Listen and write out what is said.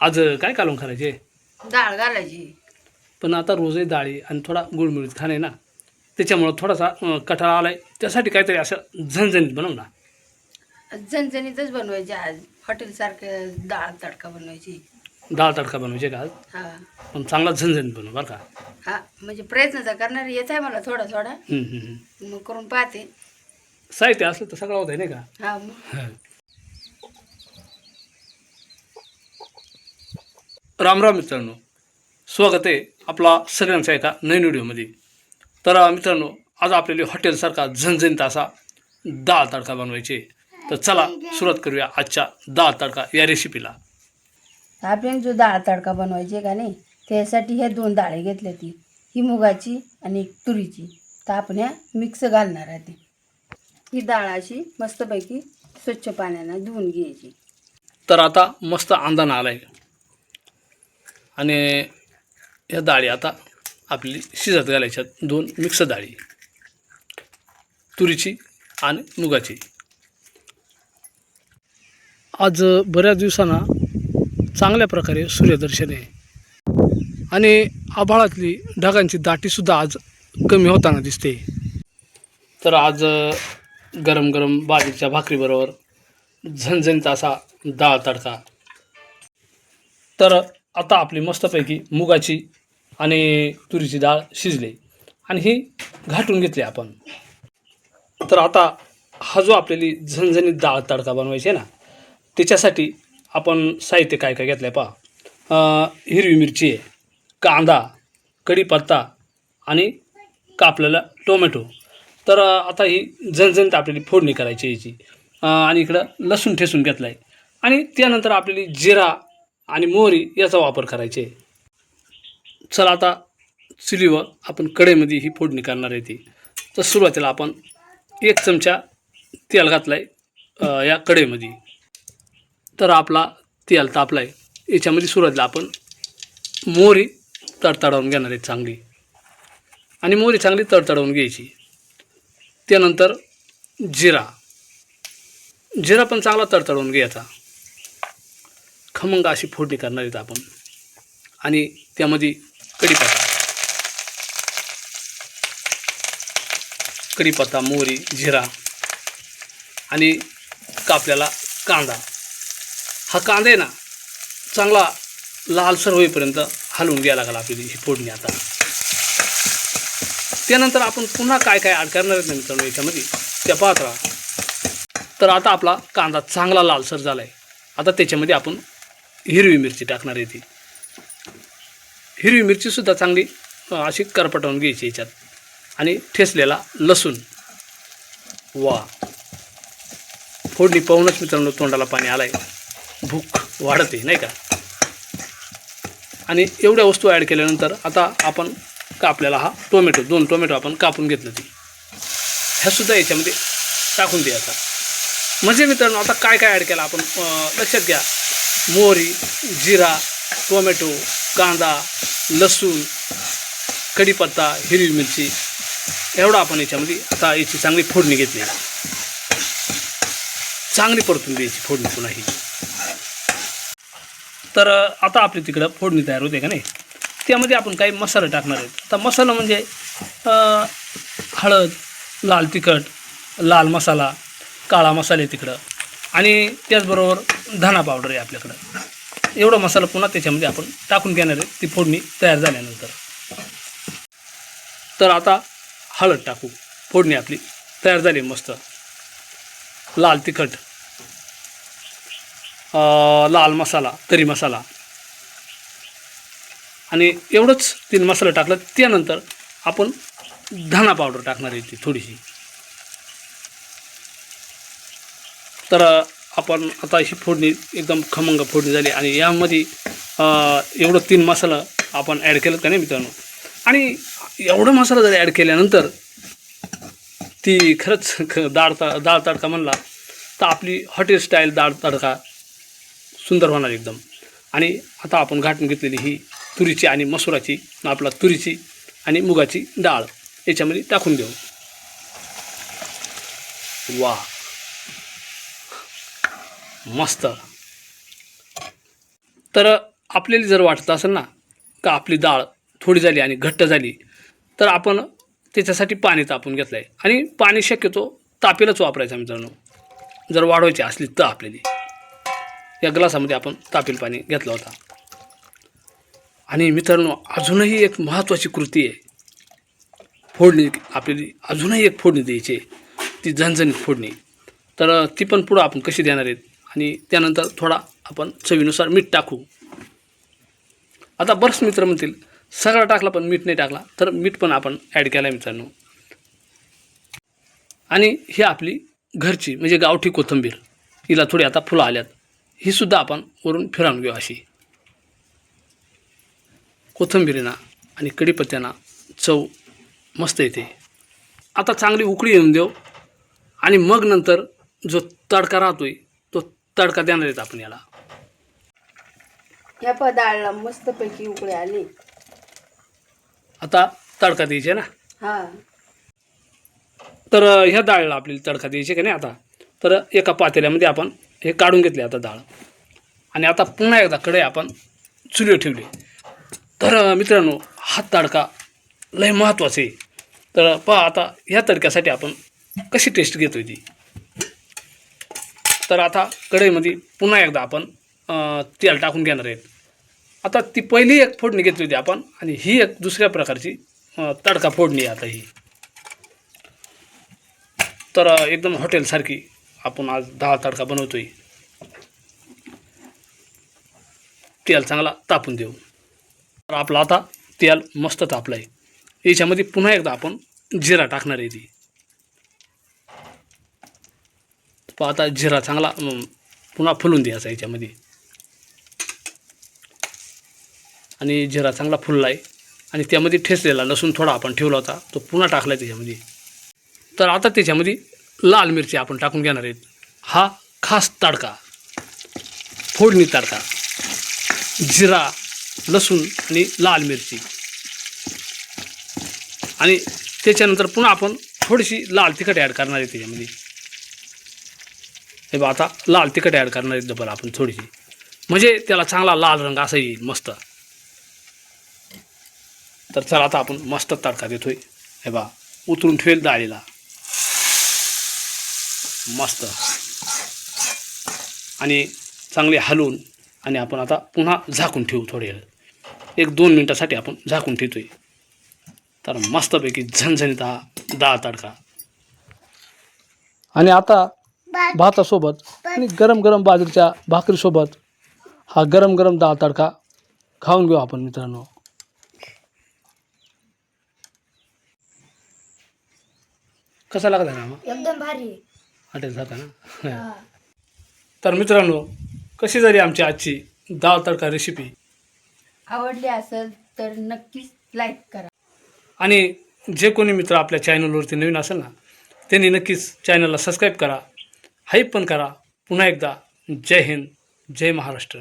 आज काय कालवून करायचे डाळ घालायची. पण आता रोजही डाळी आणि थोडा गुळमुळीत खाणे ना त्याच्यामुळं थोडासा अं, कटाळा आलाय. त्यासाठी काहीतरी असं झणझणीत बनव ना. झणझणीतच बनवायची आज. हॉटेलसारखं डाळ तडका बनवायची. डाळ तडका बनवायचे का आज? हा. पण चांगला झणझणीत बनव बरं का. हा म्हणजे प्रयत्न तर करणार येत आहे मला थोडा थोडा. हम्म, हम्म, हम्म. मग करून पाहते. साहित्य असलं तर सगळं होत आहे नाही का? हा. मग हं. राम राम मित्रांनो. स्वागत आहे आपला सगळ्यांचा एका नवीन व्हिडिओमध्ये. तर मित्रांनो आज आपल्याला हॉटेलसारखा झणझणीत असा डाळ तडका बनवायचे तर चला सुरुवात करूया आजच्या डाळ तडका या रेसिपीला आपल्याला जो डाळ तडका बनवायची का नाही त्यासाठी ह्या दोन डाळे घेतल्या ती ही मुगाची आणि एक तुरीची. तर आपण ह्या मिक्स घालणार आहे ती. ही डाळ अशी मस्तपैकी स्वच्छ पाण्यानं धुवून घ्यायची. तर आता मस्त अंदाना आलाय. आणि ह्या डाळी आता आपली शिजत घालायच्यात. दोन मिक्स डाळी. तुरीची आणि मुगाची. आज बऱ्याच दिवसांना चांगल्या प्रकारे सूर्यदर्शन आहे. आणि आभाळातली ढगांची दाटीसुद्धा आज कमी होताना दिसते. तर आज गरम गरम बाजरीच्या भाकरीबरोबर झणझणीत असा डाळ तडका. तर आता आपली मस्तपैकी मुगाची आणि तुरीची डाळ शिजली आणि ही घाटून घेतली आपण. तर आता हा जो आपल्याली झणझणीत डाळ तडका बनवायची आहे ना त्याच्यासाठी आपण साहित्य काय काय घेतलं आहे पहा हिरवी मिरची आहे कांदा कढीपत्ता आणि कापलेला टोमॅटो. तर आता ही झणझणीत आपल्याला फोडणी करायची याची. आणि इकडं लसूण ठेसून घेतला आहे आणि त्यानंतर आपल्याला जिरा आणि मोहरी याचा वापर करायचे. चला आता चुलीवर आपण कढईमध्ये ही फोडणी करणार आहे ती. तर सुरुवातीला आपण एक चमचा तेल घातला आहे या कढईमध्ये. तर आपला तेल तापला आहे याच्यामध्ये सुरुवातीला आपण मोहरी तडतडवून घेणार आहे चांगली. आणि मोहरी चांगली तडतडवून घ्यायची. त्यानंतर जिरा. जिरा पण चांगला तडतडवून घ्यायचा खमंग अशी फोडणी करणार आहेत आपण. आणि त्यामध्ये कढीपत्ता. कढीपत्ता मोहरी जिरा आणि कापल्याला कांदा. हा कांदा आहे ना चांगला लालसर होईपर्यंत हलवून घ्यायला लागला आपली ही फोडणी आता. त्यानंतर आपण पुन्हा काय काय ॲड करणार आहेत मित्रांनो याच्यामध्ये त्या पाहत राहा. तर आता आपला कांदा चांगला लालसर झाला आहे आता त्याच्यामध्ये आपण हिरवी मिरची टाकणार आहे ती. हिरवी मिरचीसुद्धा चांगली अशी करपटवून घ्यायची याच्यात. आणि ठेसलेला लसूण. वा. फोडणी पाहूनच मित्रांनो तोंडाला पाणी आलं आहे भूक वाढते नाही का? आणि एवढ्या वस्तू ॲड केल्यानंतर आता आपण कापलेला हा टोमॅटो दोन टोमॅटो आपण कापून घेतलं ती. ह्यासुद्धा याच्यामध्ये टाकून द्यायचा म्हणजे मित्रांनो आता काय काय ॲड केलं आपण लक्षात घ्या. मोहरी जिरा टोमॅटो कांदा लसूण कढीपत्ता हिरवी मिरची. एवढं आपण याच्यामध्ये आता याची चांगली फोडणी घेतली चांगली परतून द्यायची फोडणी पुन्हा ही. तर आता आपली तिकडं फोडणी तयार होते का नाही? त्यामध्ये आपण काही मसाले टाकणार आहेत. आता मसाला म्हणजे हळद लाल तिखट लाल मसाला काळा मसाले तिकडं. आणि त्याचबरोबर धना पावडर आहे आपल्याकडं. एवढा मसाला पुन्हा त्याच्यामध्ये आपण टाकून घेणार आहे. ती फोडणी तयार झाल्यानंतर. तर आता हळद टाकू. फोडणी आपली तयार झाली मस्त. लाल तिखट. लाल मसाला तरी मसाला. आणि एवढंच तीन मसाला टाकलं त्यानंतर आपण धना पावडर टाकणार आहे ती थोडीशी. तर आपण आता ही फोडणी एकदम खमंग फोडणी झाली आणि यामध्ये एवढं तीन मसाला आपण ॲड केलं का नाही मित्रांनो? आणि एवढं मसाला जर ॲड केल्यानंतर ती खरंच ख दाळ ता डाळ तडका म्हणला तर आपली हॉटेल स्टाईल डाळ तडका सुंदर होणार एकदम. आणि आता आपण घाटून घेतलेली ही तुरीची आणि मसुराची आपला तुरीची आणि मुगाची डाळ याच्यामध्ये टाकून देऊ. वा मस्त. तर आपल्याला जर वाटत असेल ना का आपली डाळ थोडी झाली आणि घट्ट झाली तर आपण त्याच्यासाठी पाणी तापून घेतलं आहे आणि पाणी शक्यतो तापेलच वापरायचं मित्रांनो. जर वाढवायची असली तर आपल्याला. या ग्लासामध्ये आपण तापेल पाणी घेतला होता. आणि मित्रांनो अजूनही एक महत्त्वाची कृती आहे. फोडणी आपल्याला अजूनही एक फोडणी द्यायची आहे. ती झणझणीत फोडणी. तर ती पण पुढं आपण कशी देणार आहेत? आणि त्यानंतर थोडा आपण चवीनुसार मीठ टाकू. आता बरंच मित्र म्हणतील सगळा टाकला पण मीठ नाही टाकला तर मीठ पण आपण ॲड केला आहे मित्रांनो. आणि ही आपली घरची म्हणजे गावठी कोथिंबीर हिला थोडी आता फुलं आल्यात. ही सुद्धा आपण वरून फिरवून घेऊ अशी. कोथिंबीरीना आणि कढीपत्त्यांना चव मस्त येते. आता चांगली उकळी येऊन देऊ आणि मग नंतर जो तडका राहतो आहे तडका देणार आहेत आपण याला. या प डाळला मस्तपैकी उकळी आली. आता तडका द्यायचे ना? हा. तर ह्या डाळीला आपल्याला तडका द्यायचे का नाही आता? तर एका पातेल्यामध्ये आपण हे काढून घेतले आता डाळ. आणि आता पुन्हा एकदा कडे आपण चुलीवर ठेवली. तर मित्रांनो हा तडका लय महत्त्वाचा आहे. तर पहा आता ह्या तडक्यासाठी आपण कशी टेस्ट घेतोय ती? तर आता कढईमध्ये पुन्हा एकदा आपण तेल टाकून घेणार आहेत. आता ती पहिली एक फोडणी घेतली होती आपण आणि ही एक दुसऱ्या प्रकारची तडका फोडणी आहे आता ही. तर एकदम हॉटेलसारखी आपण आज दहा तडका बनवतो आहे तेल चांगला तापून देऊ. तर आपला आता तेल मस्त तापलं आहे याच्यामध्ये पुन्हा एकदा आपण जिरा टाकणार आहे ती. आता जिरा चांगला पुन्हा फुलून द्यायचा याच्यामध्ये. आणि जिरा चांगला फुलला आहे आणि त्यामध्ये ठेचलेला लसूण थोडा आपण ठेवला होता तो पुन्हा टाकला आहे त्याच्यामध्ये. तर आता त्याच्यामध्ये लाल मिरची आपण टाकून घेणार आहेत. हा खास तडका. फोडणी तडका. जिरा लसूण आणि लाल मिरची. आणि त्याच्यानंतर पुन्हा आपण थोडीशी लाल तिखट ॲड करणार आहे त्याच्यामध्ये. हे बा आता लाल तिखट ॲड करणार आहेत डबल आपण थोडीशी. म्हणजे त्याला चांगला लाल रंग असा येईल मस्त. तर चला आता आपण मस्त तडका देतोय. हे बा उतरून ठेवेल डाळीला. मस्त. आणि चांगले हलवून आणि आपण आता पुन्हा झाकून ठेवू थोडे वेळ. एक दोन मिनटासाठी आपण झाकून ठेवतोय. तर मस्तपैकी झणझणीत हा डाळ तडका. आणि आता भातासोबत आणि गरम गरम बाजरीच्या भाकरीसोबत हा गरम गरम डाळ तडका खाऊन घेऊ आपण मित्रांनो. कसा लागला ना एकदम भारी. हॉटेलसारखा ना? तर मित्रांनो कशी झाली आमची आजची डाळ तडका रेसिपी आवडली असेल तर नक्कीच लाईक करा. आणि जे कोणी मित्र आपल्या चॅनलवरती नवीन असेल ना त्यांनी नक्कीच चॅनलला सबस्क्राईब करा. हाईप पण करा. पुन्हा एकदा जय हिंद जय महाराष्ट्र.